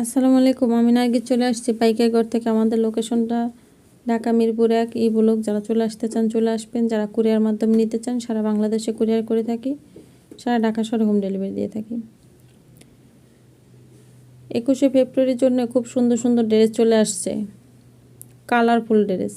আসসালামু আলাইকুম, আমি নার্গিস চলে আসছি। পাইকারি ঘর থেকে আমাদের লোকেশনটা ঢাকা, মিরপুর এক ই ব্লক যারা চলে আসতে চান, চলে আসবেন। যারা কুরিয়ার মাধ্যমে নিতে চান, সারা বাংলাদেশে কুরিয়ার করে থাকি। সারা ঢাকা শহরে হোম ডেলিভারি দিয়ে থাকি। একুশে ফেব্রুয়ারির জন্য খুব সুন্দর সুন্দর ড্রেস চলে আসছে। Colourful dress.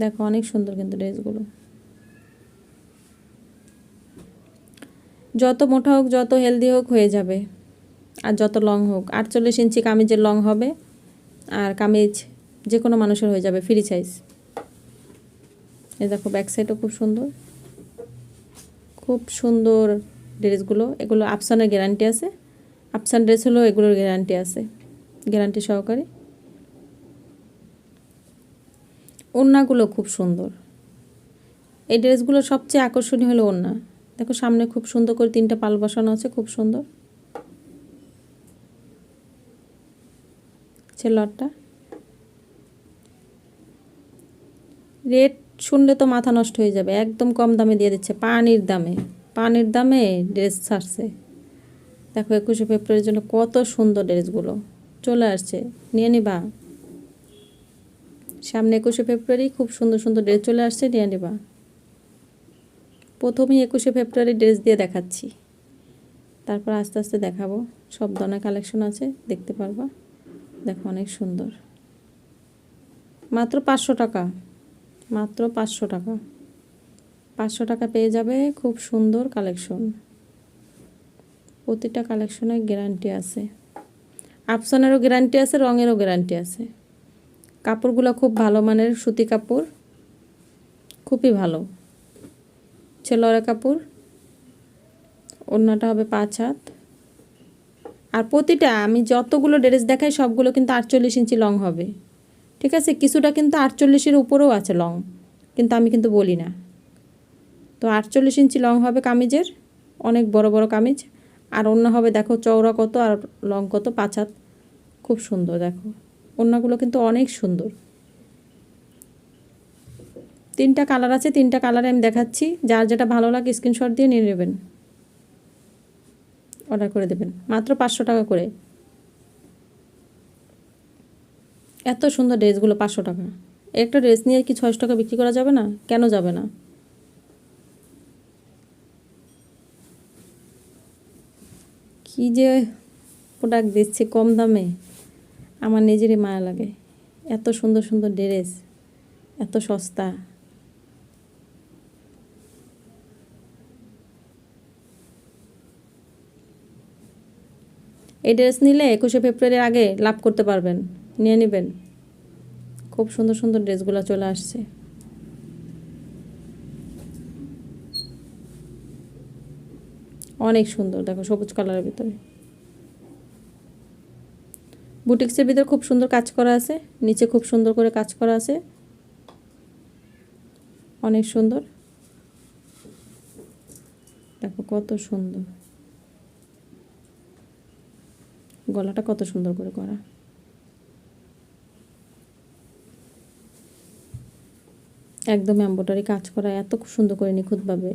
দেখো, অনেক সুন্দর কিন্তু ড্রেসগুলো। যত মোটা হোক, যত হেলদি হোক হয়ে যাবে। আর যত লং হোক। আটচল্লিশ ইঞ্চি কামিজের লং হবে। আর কামিজ যে কোনো মানুষের হয়ে যাবে ফ্রি সাইজ এই দেখো ব্যাক সাইডও খুব সুন্দর। খুব সুন্দর ড্রেসগুলো। এগুলো আপসানের গ্যারান্টি আছে। আপসান ড্রেস হলেও এগুলোর গ্যারান্টি আছে। গ্যারান্টি সহকারে। ওড়নাগুলো খুব সুন্দর। এই ড্রেসগুলো সবচেয়ে আকর্ষণীয় হলো ওড়না। দেখো সামনে খুব সুন্দর করে তিনটা পাল বসানো আছে, খুব সুন্দর। ছেলরটা রেট শুনলে তো মাথা নষ্ট হয়ে যাবে, একদম কম দামে দিয়ে দিচ্ছে, পানির দামে। পানির দামে ড্রেস ছাড়ছে। দেখো একুশে ফেব্রুয়ারির জন্য কত সুন্দর ড্রেসগুলো। চলে আসছে, নিয়ে নিবা। সামনে একুশে ফেব্রুয়ারি খুব সুন্দর সুন্দর ড্রেস চলে আসছে, নিয়ে নিবা। প্রথমেই একুশে ফেব্রুয়ারি ড্রেস দিয়ে দেখাচ্ছি। তারপর আস্তে আস্তে দেখাবো। সব ধরনের কালেকশন আছে, দেখতে পারবা। দেখো অনেক সুন্দর। মাত্র পাঁচশো টাকা। মাত্র পাঁচশো টাকা। পাঁচশো টাকা পেয়ে যাবে খুব সুন্দর কালেকশন। প্রতিটা কালেকশনের গ্যারান্টি আছে। আপসনেরও গ্যারান্টি আছে, রঙেরও গ্যারান্টি আছে। কাপড়গুলো খুব ভালো মানের, সুতি কাপড়। খুবই ভালো। ছেলরা কাপড় অন্যটা হবে পাঁচ হাত। আর প্রতিটা, আমি যতগুলো ড্রেস দেখাই, সবগুলো কিন্তু আটচল্লিশ ইঞ্চি লং হবে। ঠিক আছে? কিছুটা কিন্তু আটচল্লিশের উপরেও আছে লং কিন্তু আমি কিন্তু বলি না। তো আটচল্লিশ ইঞ্চি লং হবে কামিজের, অনেক বড় বড় কামিজ। আর অন্য হবে, দেখো চওড়া কত আর লং কত পাঁচ হাত। খুব সুন্দর, দেখো। অন্যগুলো কিন্তু অনেক সুন্দর। তিনটা কালার আছে, তিনটা কালারে আমি দেখাচ্ছি। যার যেটা ভালো লাগে স্ক্রিনশট দিয়ে নিয়ে নেবেন। অর্ডার করে দেবেন। মাত্র পাঁচশো টাকা করে। এত সুন্দর ড্রেসগুলো পাঁচশো টাকা। একটা ড্রেস নিয়ে কি ছয়শো টাকা বিক্রি করা যাবে না? কেন যাবে না? কি যে প্রোডাক্ট দিচ্ছে কম দামে। আমার নিজেরই মায়া লাগে। এত সুন্দর সুন্দর ড্রেস। এত সস্তা। এই ড্রেস নিলে একুশে ফেব্রুয়ারির আগে লাভ করতে পারবেন। নিয়ে নেবেন। খুব সুন্দর সুন্দর ড্রেসগুলো চলে আসছে। অনেক সুন্দর, দেখো সবুজ কালারের ভিতরে। বুটিক্সের ভিতরে খুব সুন্দর কাজ করা আছে, নিচে খুব সুন্দর করে কাজ করা আছে। অনেক সুন্দর। দেখো কত সুন্দর। গলাটা কত সুন্দর করে করা। একদম এম্বোটারি কাজ করা, এত সুন্দর করে নিখুঁতভাবে।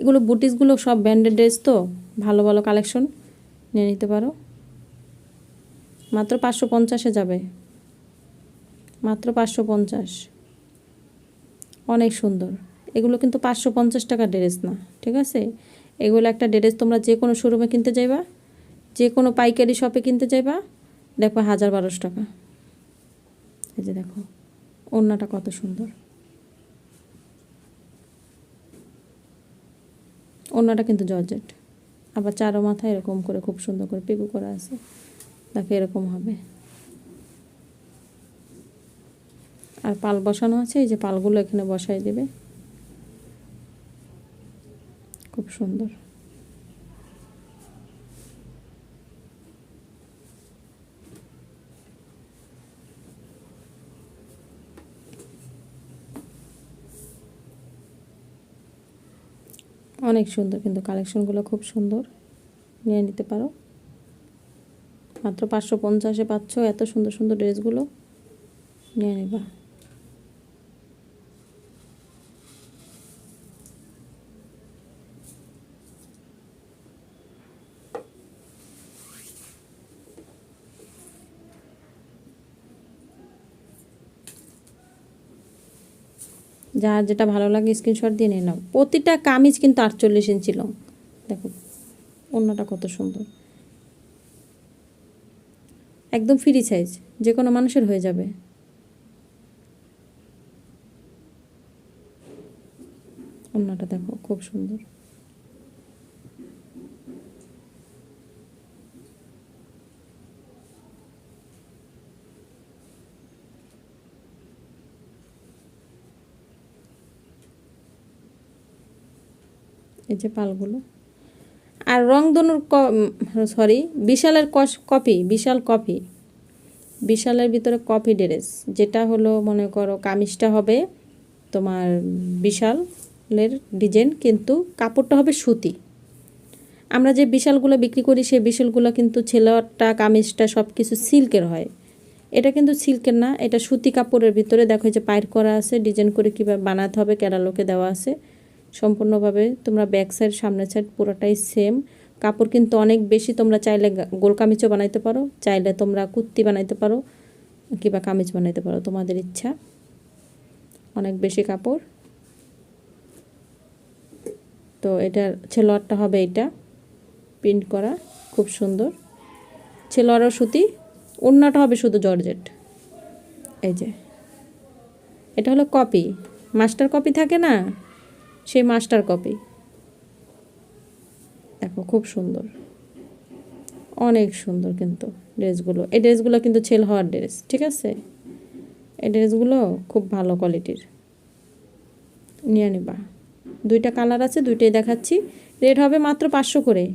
এগুলো বুটিসগুলো সব ব্র্যান্ডেড ড্রেস তো, ভালো ভালো কালেকশন নিয়ে নিতে পারো। মাত্র পাঁচশো পঞ্চাশে যাবে। মাত্র পাঁচশো পঞ্চাশ। অনেক সুন্দর। এগুলো কিন্তু পাঁচশো পঞ্চাশ টাকার ড্রেস না, ঠিক আছে? এগুলো একটা ড্রেস তোমরা যে কোনো শোরুমে কিনতে যাইবা। যে কোনো পাইকারি শপে কিনতে চাইবা দেখো হাজার বারোশো টাকা। এই যে দেখো, ওড়নাটা কত সুন্দর। ওড়নাটা কিন্তু জর্জেট। আবার চারো মাথায় এরকম করে খুব সুন্দর করে পিকু করা আছে। দেখো এরকম হবে। আর পাল বসানো আছে, এই যে পালগুলো এখানে বসাই দেবে। খুব সুন্দর। অনেক সুন্দর, কিন্তু কালেকশনগুলো খুব সুন্দর। নিয়ে নিতে পারো। মাত্র পাঁচশো পঞ্চাশে পাচ্ছ, এত সুন্দর সুন্দর ড্রেসগুলো। নিয়ে নেবা। যার যেটা ভালো লাগে স্ক্রিনশট দিয়ে নিয়ে নাও। প্রতিটা কামিজ কিন্তু আটচল্লিশ ইঞ্চি লং দেখো অন্যটা কত সুন্দর। একদম ফ্রি সাইজ যে কোনো মানুষের হয়ে যাবে। অন্যটা দেখো, খুব সুন্দর। এই যে পালগুলো। আর রংধনুর সরি বিশালের কপি, বিশাল কপি। বিশালের ভিতরে কপি ড্রেস, যেটা হলো, মনে করো, কামিজটা হবে তোমার বিশালের ডিজাইন, কিন্তু কাপড়টা হবে সুতি। আমরা যে বিশালগুলো বিক্রি করি, সেই বিশালগুলো কিন্তু ছেলেটা কামিজটা সব কিছু সিল্কের হয়। এটা কিন্তু সিল্কের না, এটা সুতি কাপড়ের ভিতরে। দেখো যে পায়ের করা আছে, ডিজাইন করে কীভাবে বানাতে হবে, কেরালোকে দেওয়া আছে। সম্পূর্ণভাবে তোমরা ব্যাক সাইড সামনের সাইড পুরোটাই সেম কাপড় কিন্তু অনেক বেশি তোমরা চাইলে গোল কামিজও বানাইতে পারো, চাইলে তোমরা কুর্তি বানাইতে পারো, কিংবা কামিজ বানাইতে পারো, তোমাদের ইচ্ছা। অনেক বেশি কাপড়। তো এটার ছেলোয়ারটা হবে এটা প্রিন্ট করা, খুব সুন্দর। ছেলোয়ারও সুতি অন্যটা হবে শুধু জর্জেট। এই যে। এটা হলো কপি মাস্টার কপি থাকে না? সেই মাস্টার কপি। দেখো, খুব সুন্দর। অনেক সুন্দর কিন্তু ড্রেসগুলো। এই ড্রেসগুলো কিন্তু ছেল হওয়ার ড্রেস, ঠিক আছে? এই ড্রেসগুলো খুব ভালো কোয়ালিটির। নিয়ে নিবা। দুইটা কালার আছে, দুইটাই দেখাচ্ছি। রেট হবে মাত্র পাঁচশো করে।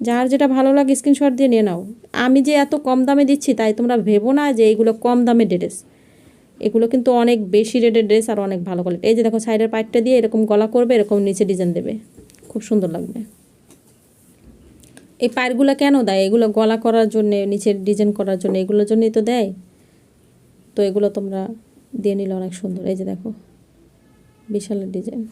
যার যেটা ভালো লাগে স্ক্রিনশট দিয়ে নিয়ে নাও। আমি যে এত কম দামে দিচ্ছি, তাই তোমরা ভেবো না যে এইগুলো কম দামে ড্রেস। এগুলো কিন্তু অনেক বেশি রেটের ড্রেস আর অনেক ভালো কোয়ালিটি এই যে দেখো সাইডের পাইপটা দিয়ে এরকম গলা করবে, এরকম নিচে ডিজাইন দেবে। খুব সুন্দর লাগবে। এই পায়েরগুলো কেন দেয়? এগুলো গলা করার জন্যে, নিচের ডিজাইন করার জন্য, এগুলোর জন্যই তো দেয়। তো এগুলো তোমরা দিয়ে নিলে অনেক সুন্দর। এই যে দেখো, বিশাল ডিজাইন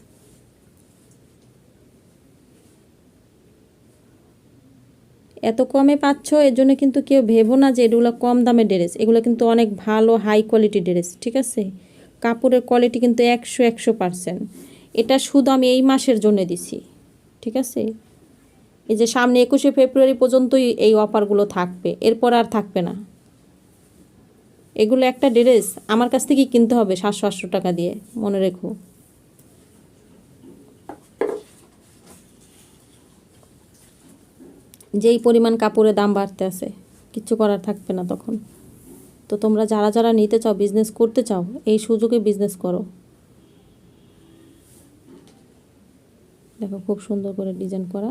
এত কমে পাচ্ছ, এর জন্য কিন্তু কেউ ভেবো না যে এগুলো কম দামের ড্রেস। এগুলো কিন্তু অনেক ভালো হাই কোয়ালিটি ড্রেস, ঠিক আছে? কাপড়ের কোয়ালিটি কিন্তু একশো একশো পারসেন্ট এটা শুধু আমি এই মাসের জন্য দিছি, ঠিক আছে? এই যে সামনে একুশে ফেব্রুয়ারি পর্যন্তই এই অফারগুলো থাকবে, এরপর আর থাকবে না। এগুলো একটা ড্রেস, আমার কাছ থেকেই কিনতে হবে সাতশো আটশো টাকা দিয়ে, মনে রেখো। যেই পরিমাণ কাপড়ের দাম বাড়তে আছে, কিচ্ছু করার থাকবে না তখন। তো তোমরা যারা যারা নিতে চাও বিজনেস করতে চাও, এই সুযোগে বিজনেস করো। দেখো খুব সুন্দর করে ডিজাইন করা।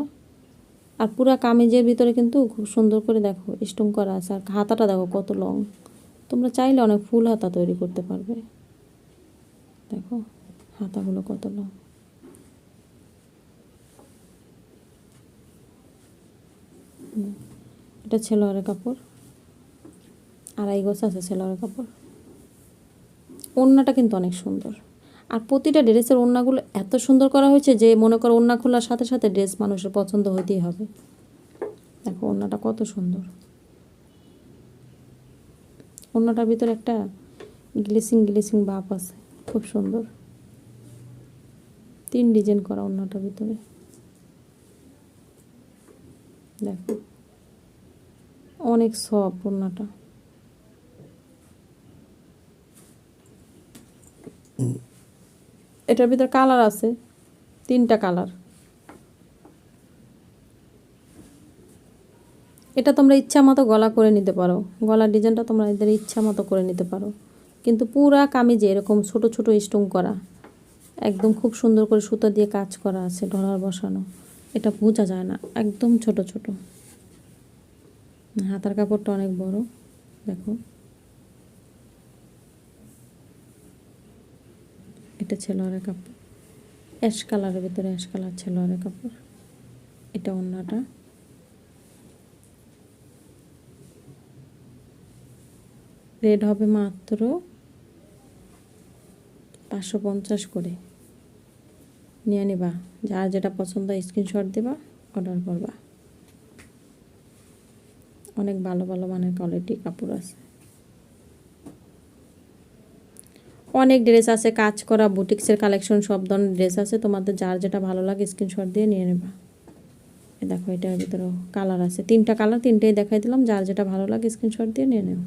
আর পুরা কামিজের ভিতরে কিন্তু খুব সুন্দর করে দেখো স্টোন করা আছে। আর হাতাটা দেখো কত লং তোমরা চাইলে অনেক ফুল হাতা তৈরি করতে পারবে। দেখো, হাতাগুলো কত লং এটা ছেলোয়ারের কাপড়। আড়াই গোছ আছে ছেলোয়ারের কাপড়। ওড়নাটা কিন্তু অনেক সুন্দর। আর প্রতিটা ড্রেসের ওড়নাগুলো এত সুন্দর করা হয়েছে যে মনে করো ওড়না খোলার সাথে সাথে ড্রেস মানুষের পছন্দ হইতেই হবে। দেখো ওড়নাটা কত সুন্দর। ওড়নাটার ভিতরে একটা গ্লেসিং গ্লেসিং বাপ আছে। খুব সুন্দর। তিন ডিজাইন করা ওড়নাটার ভিতরে। দেখো। অনেক সব ওড়নাটা এটার ভিতর কালার আছে, তিনটা কালার। এটা তোমরা ইচ্ছা মতো গলা করে নিতে পারো। গলার ডিজাইনটা তোমরা এদের ইচ্ছা মতো করে নিতে পারো। কিন্তু পুরা কামিজে এরকম ছোট ছোট স্টোন করা, একদম খুব সুন্দর করে সুতো দিয়ে কাজ করা আছে, ঢলার বসানো। এটা বোঝা যায় না, একদম ছোট ছোট। হাতার কাপড়টা অনেক বড়, দেখো। এটা ছেলোয়ারের কাপড়। অ্যাশ কালারের ভিতরে অ্যাশ কালার ছেলোয়ারের কাপড়। এটা অন্যটা। রেড হবে মাত্র পাঁচশো পঞ্চাশ করে। নিয়ে নিবা। যার যেটা পছন্দ স্ক্রিনশট দেবা অর্ডার করবা। অনেক ভালো ভালো মানের কোয়ালিটি কাপড় আছে। অনেক ড্রেস আছে, কাজ করা বুটিক্সের কালেকশন সব ধরনের ড্রেস আছে। তোমাদের যার যেটা ভালো লাগে স্ক্রিনশট দিয়ে নিয়ে নেবা। দেখো, এটার ভিতরেও কালার আছে। তিনটা কালার তিনটেই দেখাই দিলাম। যার যেটা ভালো লাগে স্ক্রিনশট দিয়ে নিয়ে নেব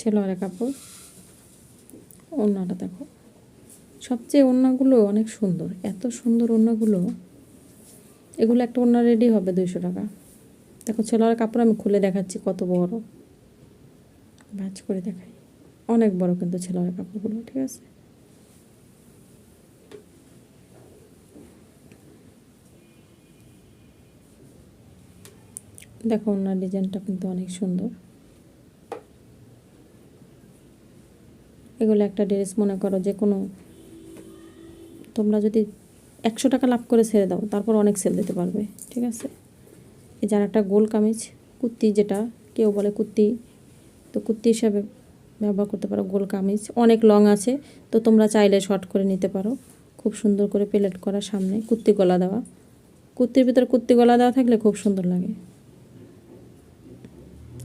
ছেলোয়ারের কাপড়। ওড়নাটা দেখো। সবচেয়ে ওড়নাগুলো অনেক সুন্দর। এত সুন্দর ওড়নাগুলো। এগুলো একটা ওড়না রেডি হবে দুইশো টাকা। দেখো ছেলোয়ারের কাপড় আমি খুলে দেখাচ্ছি কত বড়। ভাজ করে দেখাই। অনেক বড় কিন্তু ছেলোয়ারের কাপড়গুলো, ঠিক আছে? দেখো ওনার ডিজাইনটা কিন্তু অনেক সুন্দর। এগুলো একটা ড্রেস, মনে করো যে কোনো, তোমরা যদি একশো টাকা লাভ করে ছেড়ে দাও, তারপর অনেক সেল দিতে পারবে, ঠিক আছে? এই যার একটা গোল কামিজ, কুর্তি যেটা, কেউ বলে কুর্তি, তো কুর্তি হিসাবে ব্যবহার করতে পারো গোল কামিজ, অনেক লং আছে, তো তোমরা চাইলে শর্ট করে নিতে পারো, খুব সুন্দর করে প্লেট করা সামনে, কুর্তি গলা দেওয়া। কুর্তির ভিতরে কুর্তি গলা দেওয়া থাকলে খুব সুন্দর লাগে।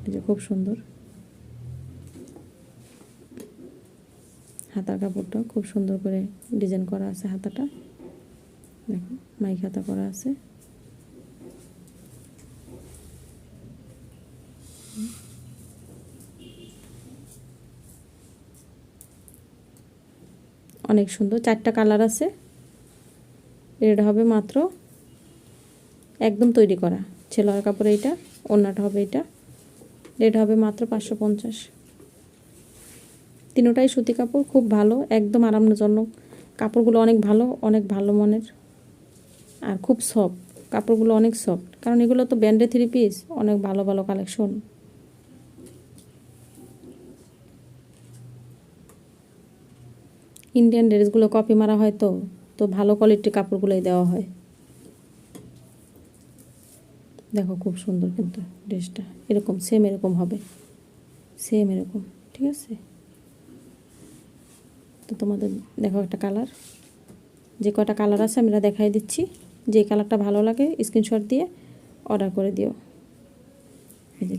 এই যে খুব সুন্দর। হাতার কাপড়টা খুব সুন্দর করে ডিজাইন করা আছে হাতাটা। দেখো মাইক হাতা করা আছে। অনেক সুন্দর, চারটা কালার আছে। রেড হবে মাত্র একদম তৈরি করা। ছেলোয়ার কাপড় এইটা, ওড়নাটা হবে এটা রেড হবে মাত্র পাঁচশো পঞ্চাশ। তিনোটাই সুতি কাপড়, খুব ভালো, একদম আরামজনক। কাপড়গুলো অনেক ভালো অনেক ভালো মনের। আর খুব সফট কাপড়গুলো অনেক সফট কারণ এগুলো তো ব্যান্ডে থ্রি পিস অনেক ভালো ভালো কালেকশন ইন্ডিয়ান ড্রেসগুলো কপি মারা হয় তো তো ভালো কোয়ালিটির কাপড়গুলোই দেওয়া হয়। দেখো খুব সুন্দর কিন্তু ড্রেসটা এরকম সেম এরকম হবে। সেম এরকম, ঠিক আছে? তো তোমাদের দেখো একটা কালার যে কটা কালার আছে আমরা দেখাই দিচ্ছি। যে কালারটা ভালো লাগে স্ক্রিনশট দিয়ে অর্ডার করে দিও।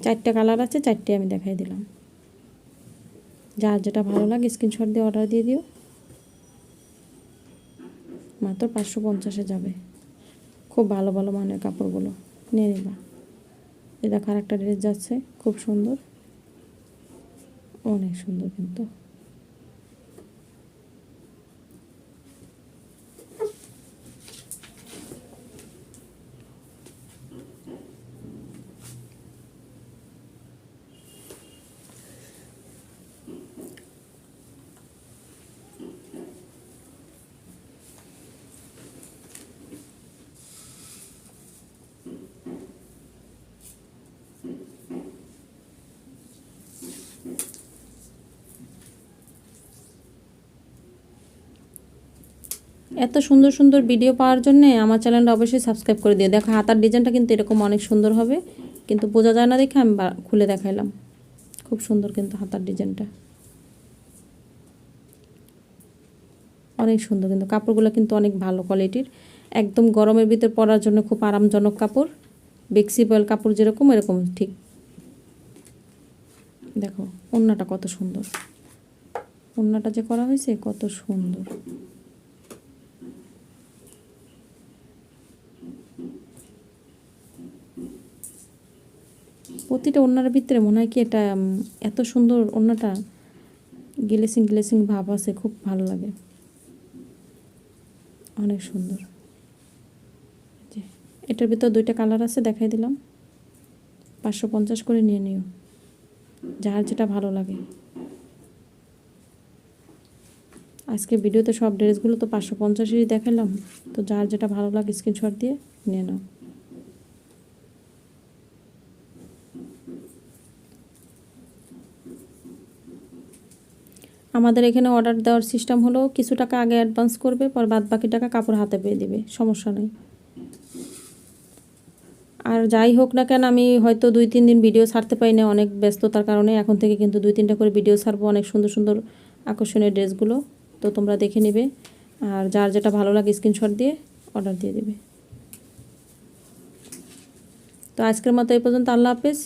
চারটে কালার আছে, চারটে আমি দেখাই দিলাম। যার যেটা ভালো লাগে স্ক্রিনশট দিয়ে অর্ডার দিয়ে দিও। মাত্র পাঁচশো পঞ্চাশে যাবে। খুব ভালো ভালো মানের কাপড়গুলো। নিয়ে নিবা। এই দেখো আর একটা ড্রেস যাচ্ছে, খুব সুন্দর। অনেক সুন্দর কিন্তু। এত সুন্দর সুন্দর ভিডিও পাওয়ার জন্য আমার চ্যানেলটা অবশ্যই সাবস্ক্রাইব করে দিও। দেখো, হাতার ডিজাইনটা কিন্তু এরকম অনেক সুন্দর হবে, কিন্তু বোঝা যায় না দেখে আমি খুলে দেখাইলাম। খুব সুন্দর কিন্তু হাতার ডিজাইনটা অনেক সুন্দর কিন্তু, কাপড়গুলো কিন্তু অনেক ভালো কোয়ালিটির একদম গরমের ভিতর পরার জন্য খুব আরামজনক কাপড় বেক্সিবল কাপড় যেরকম, এরকম ঠিক। দেখো, ওড়নাটা কত সুন্দর। ওড়নাটা যে করা হয়েছে, কত সুন্দর। প্রতিটা ওনার ভিতরে মনে হয় কি এটা এত সুন্দর ওড়নাটা। গ্লেসিং গ্লেসিং ভাব আছে, খুব ভালো লাগে। অনেক সুন্দর। এটার ভিতর দুইটা কালার আছে, দেখাই দিলাম। পাঁচশো পঞ্চাশ করে নিয়ে নিও। যার যেটা ভালো লাগে। আজকে ভিডিওতে সব ড্রেসগুলো তো পাঁচশো পঞ্চাশেরই দেখালাম। তো যার যেটা ভালো লাগে স্ক্রিনশট দিয়ে নিয়ে নাও। আমাদের এখানে অর্ডার দেওয়ার সিস্টেম হলো কিছু টাকা আগে অ্যাডভান্স করবে, পর বাদ বাকি টাকা কাপড় হাতে পেয়ে দেবে, সমস্যা নেই। আর যাই হোক না কেন, আমি হয়তো দুই তিন দিন ভিডিও ছাড়তে পারি না অনেক ব্যস্ততার কারণে। এখন থেকে কিন্তু দুই তিনটা করে ভিডিও ছাড়বো, অনেক সুন্দর সুন্দর আকর্ষণীয় ড্রেসগুলো। তো তোমরা দেখে নেবে, আর যার যেটা ভালো লাগে স্ক্রিনশট দিয়ে অর্ডার দিয়ে দেবে। তো আজকের মতো এই পর্যন্ত, আল্লাহ হাফেজ।